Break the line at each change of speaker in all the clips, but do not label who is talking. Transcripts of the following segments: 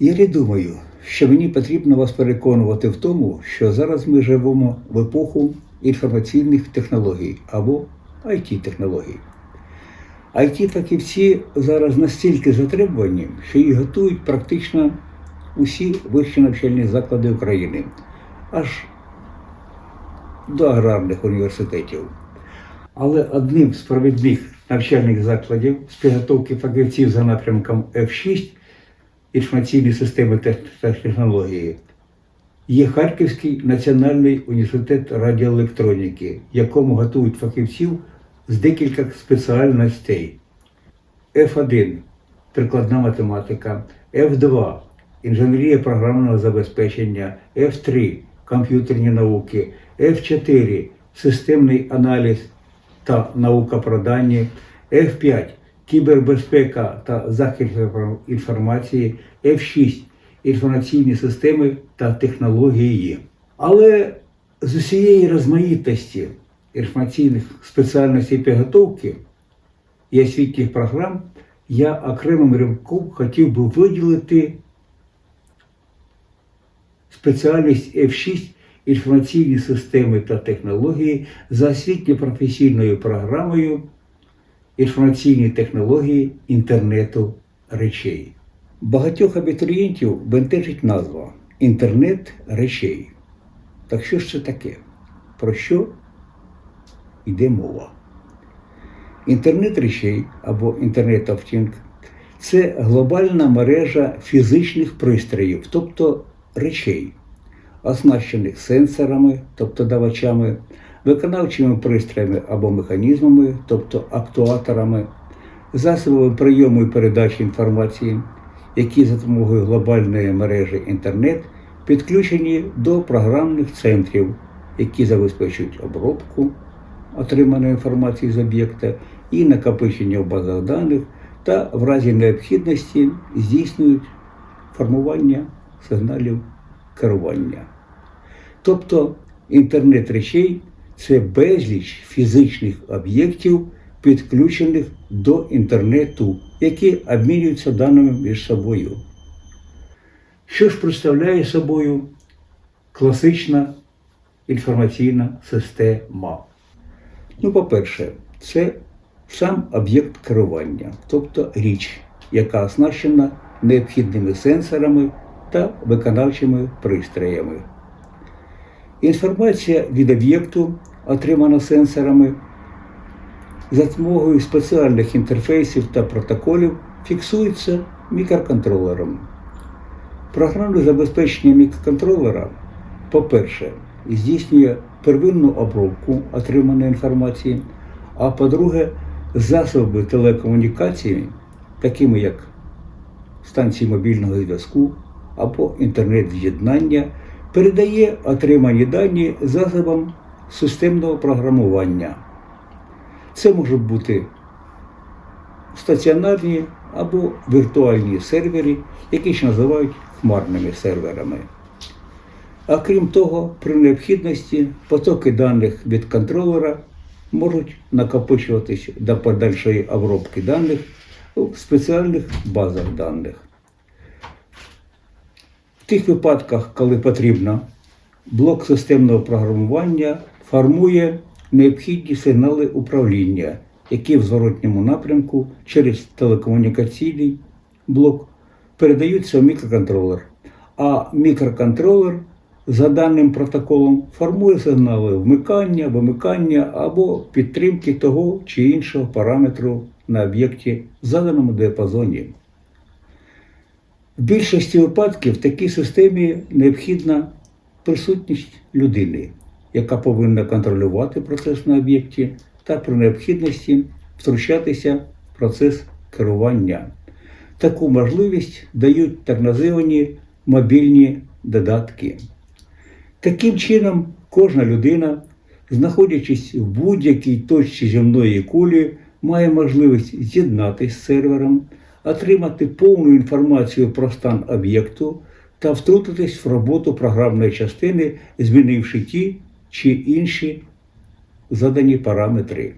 Я не думаю, що мені потрібно вас переконувати в тому, що зараз ми живемо в епоху інформаційних технологій або it технологій it фахівці зараз настільки затребувані, що їх готують практично усі вищі навчальні заклади України, аж до аграрних університетів. Але одним з провідних навчальних закладів з підготовки фахівців за напрямком F6 інформаційні системи та технології є Харківський національний університет радіоелектроніки, якому готують фахівців з декількох спеціальностей. F1 прикладна математика, F2 інженерія програмного забезпечення, F3 комп'ютерні науки, F4 системний аналіз та наука про дані, F5 кібербезпека та захист інформації, F6 інформаційні системи та технології. Але з усієї розмаїтості інформаційних спеціальностей підготовки і освітніх програм я окремим рядком хотів би виділити спеціальність F6 інформаційні системи та технології за освітньо-професійною програмою інформаційні технології інтернету речей. Багатьох абітурієнтів бентежить назва Інтернет речей. Так що ж це таке? Про що йде мова? Інтернет речей або Internet of Things – це глобальна мережа фізичних пристроїв, тобто речей, оснащених сенсорами, тобто давачами, виконавчими пристроями або механізмами, тобто актуаторами, засобами прийому і передачі інформації, які за допомогою глобальної мережі інтернет підключені до програмних центрів, які забезпечують обробку отриманої інформації з об'єкта і накопичення в базах даних та в разі необхідності здійснюють формування сигналів керування. Тобто інтернет речей це безліч фізичних об'єктів, підключених до інтернету, які обмінюються даними між собою. Що ж представляє собою класична інформаційна система? Ну, по-перше, це сам об'єкт керування, тобто річ, яка оснащена необхідними сенсорами та виконавчими пристроями. Інформація від об'єкту, отримана сенсорами, за допомогою спеціальних інтерфейсів та протоколів фіксується мікроконтролером. Програмне забезпечення мікроконтролера, по-перше, здійснює первинну обробку отриманої інформації, а по-друге, засоби телекомунікації, такими як станції мобільного зв'язку або інтернет-з'єднання, передає отримані дані засобам системного програмування. Це можуть бути стаціонарні або віртуальні сервери, які ще називають хмарними серверами. А крім того, при необхідності потоки даних від контролера можуть накопичуватися до подальшої обробки даних у спеціальних базах даних. В тих випадках, коли потрібно, блок системного програмування формує необхідні сигнали управління, які в зворотньому напрямку через телекомунікаційний блок передаються в мікроконтролер. А мікроконтролер за даним протоколом формує сигнали вмикання, вимикання або підтримки того чи іншого параметру на об'єкті в заданому діапазоні. В більшості випадків в такій системі необхідна присутність людини, яка повинна контролювати процес на об'єкті та при необхідності втручатися в процес керування. Таку можливість дають так називані мобільні додатки. Таким чином, кожна людина, знаходячись в будь-якій точці земної кулі, має можливість з'єднатися з сервером, отримати повну інформацію про стан об'єкту та втрутитись в роботу програмної частини, змінивши ті чи інші задані параметри.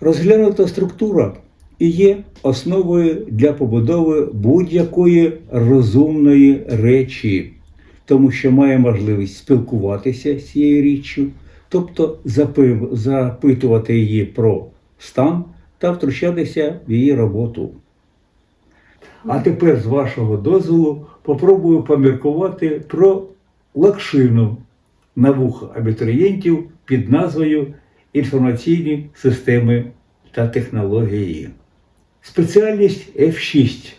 Розглянута структура і є основою для побудови будь-якої розумної речі, тому що має можливість спілкуватися з цією річчю, тобто запитувати її про стан та втручатися в її роботу. А тепер, з вашого дозволу, попробую поміркувати про лакшину на вуха абітурієнтів під назвою Інформаційні системи та технології. Спеціальність F6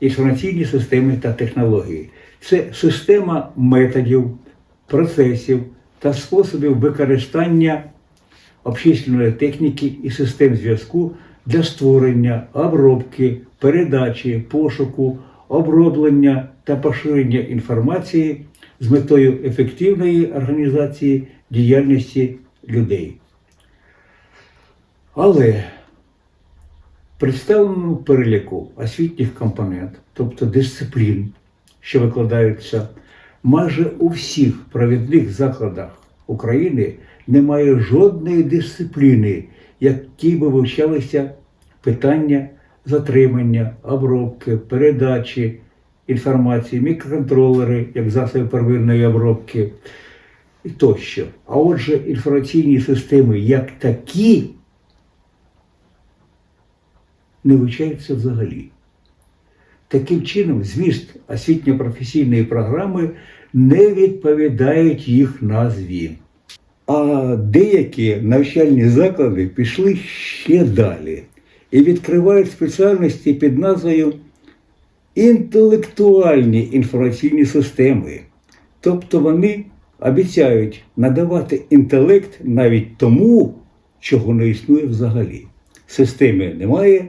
інформаційні системи та технології. Це система методів, процесів та способів використання общественної техніки і систем зв'язку для створення, обробки, передачі, пошуку, оброблення та поширення інформації з метою ефективної організації діяльності людей. Але представленому переліку освітніх компонент, тобто дисциплін, що викладаються майже у всіх провідних закладах України, немає жодної дисципліни, якій би вивчалися питання затримання, обробки, передачі інформації, мікроконтролери як засоби первинної обробки і тощо. А отже, інформаційні системи як такі не вивчаються взагалі. Таким чином, зміст освітньо-професійної програми не відповідають їх назві. А деякі навчальні заклади пішли ще далі і відкривають спеціальності під назвою інтелектуальні інформаційні системи. Тобто вони обіцяють надавати інтелект навіть тому, чого не існує взагалі. Системи немає,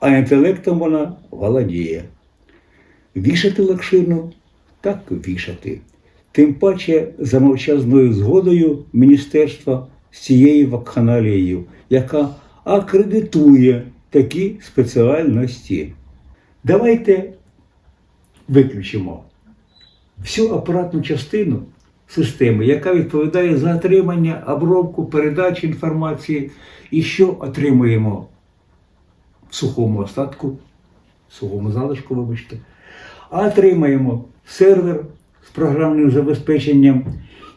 а інтелектом вона володіє. Вішати лакшину так вішати. Тим паче за мовчазною згодою міністерства з цією вакханалією, яка акредитує такі спеціальності. Давайте виключимо всю апаратну частину системи, яка відповідає за отримання, обробку, передачу інформації, і що отримуємо в сухому остатку, в сухому залишку, вибачте, а отримаємо сервер з програмним забезпеченням,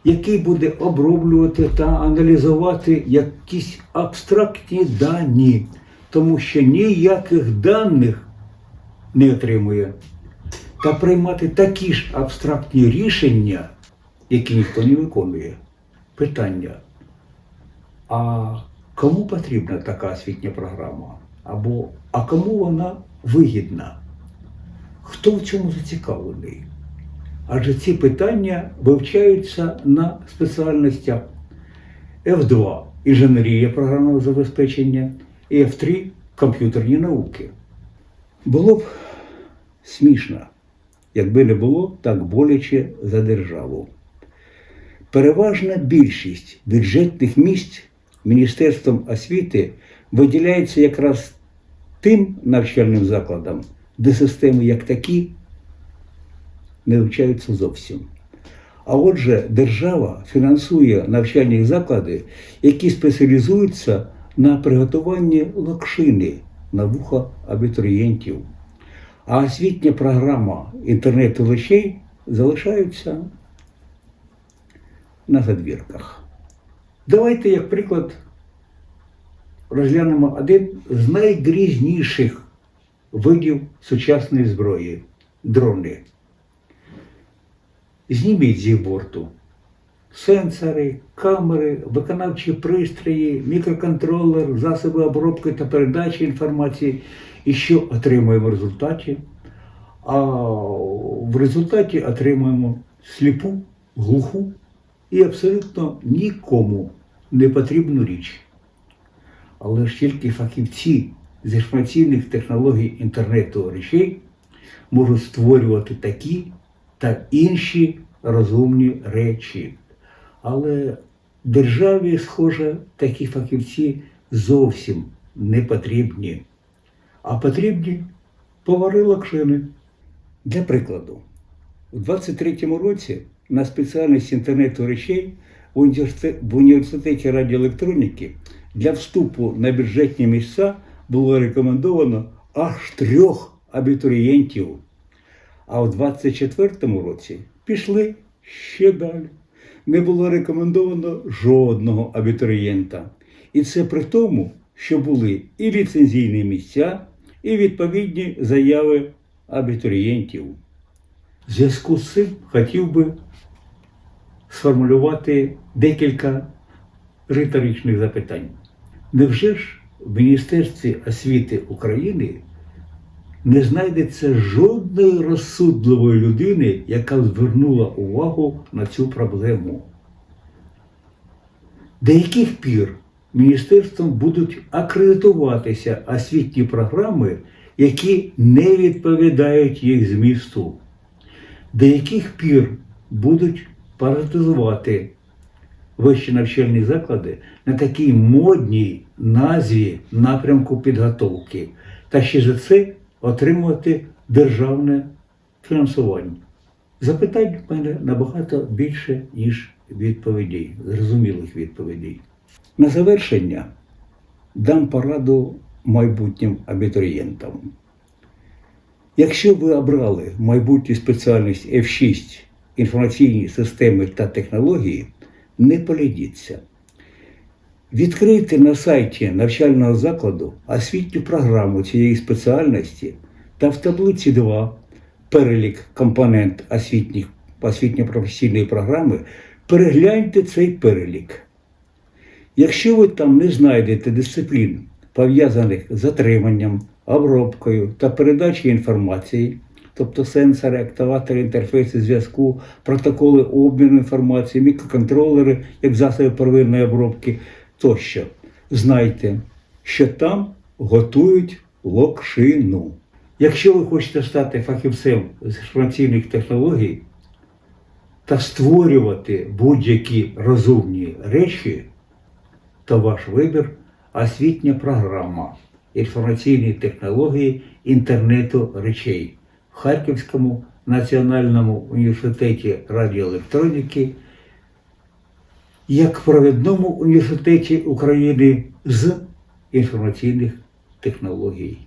який буде оброблювати та аналізувати якісь абстрактні дані, тому що ніяких даних не отримує. Та приймати такі ж абстрактні рішення, які ніхто не виконує. Питання. А кому потрібна така освітня програма? Або а кому вона вигідна? Хто в цьому зацікавлений? Адже ці питання вивчаються на спеціальностях F2 інженерія програмного забезпечення і F3 комп'ютерні науки. Було б смішно, якби не було так боляче за державу. Переважна більшість бюджетних місць Міністерством освіти виділяється якраз тим навчальним закладам, де системи як такі не вивчаються зовсім. А отже, держава фінансує навчальні заклади, які спеціалізуються на приготуванні локшини на вуха абітурієнтів. А освітня програма інтернету речей залишаються на задвірках. Давайте, як приклад, розглянемо один з найгрізніших видів сучасної зброї дрони. Зніміть зі борту сенсори, камери, виконавчі пристрої, мікроконтролер, засоби обробки та передачі інформації. І що отримуємо в результаті? А в результаті отримуємо сліпу, глуху і абсолютно нікому не потрібну річ. Але ж тільки фахівці з інформаційних технологій інтернету речей можуть створювати такі та інші розумні речі. Але державі, схоже, такі фахівці зовсім не потрібні. А потрібні повари лакшини. Для прикладу, у 23-му році на спеціальність інтернету речей в університеті радіоелектроніки для вступу на бюджетні місця було рекомендовано аж трьох абітурієнтів. А в 24-му році пішли ще далі. Не було рекомендовано жодного абітурієнта. І це при тому, що були і ліцензійні місця, і відповідні заяви абітурієнтів. В зв'язку з цим хотів би сформулювати декілька риторичних запитань. Невже ж в Міністерстві освіти України не знайдеться жодної розсудливої людини, яка звернула увагу на цю проблему? До яких пір міністерством будуть акредитуватися освітні програми, які не відповідають їх змісту? До яких пір будуть паразитизувати вищі навчальні заклади на такій модній назві напрямку підготовки, та ще за це отримувати державне фінансування. Запитань в мене набагато більше, ніж відповідей, зрозумілих відповідей. На завершення дам пораду майбутнім абітурієнтам. Якщо ви обрали майбутню спеціальність F6 інформаційні системи та технології, не полідіться. Відкрийте на сайті навчального закладу освітню програму цієї спеціальності та в таблиці 2 перелік компонент освітньо-професійної програми, перегляньте цей перелік. Якщо ви там не знайдете дисциплін, пов'язаних з затриманням, обробкою та передачею інформації, тобто сенсори, активатори, інтерфейси зв'язку, протоколи обміну інформації, мікроконтролери, як засоби первинної обробки тощо, знайте, що там готують локшину. Якщо ви хочете стати фахівцем з інформаційних технологій та створювати будь-які розумні речі, то ваш вибір освітня програма інформаційні технології інтернету речей в Харківському національному університеті радіоелектроніки як провідному університеті України з інформаційних технологій.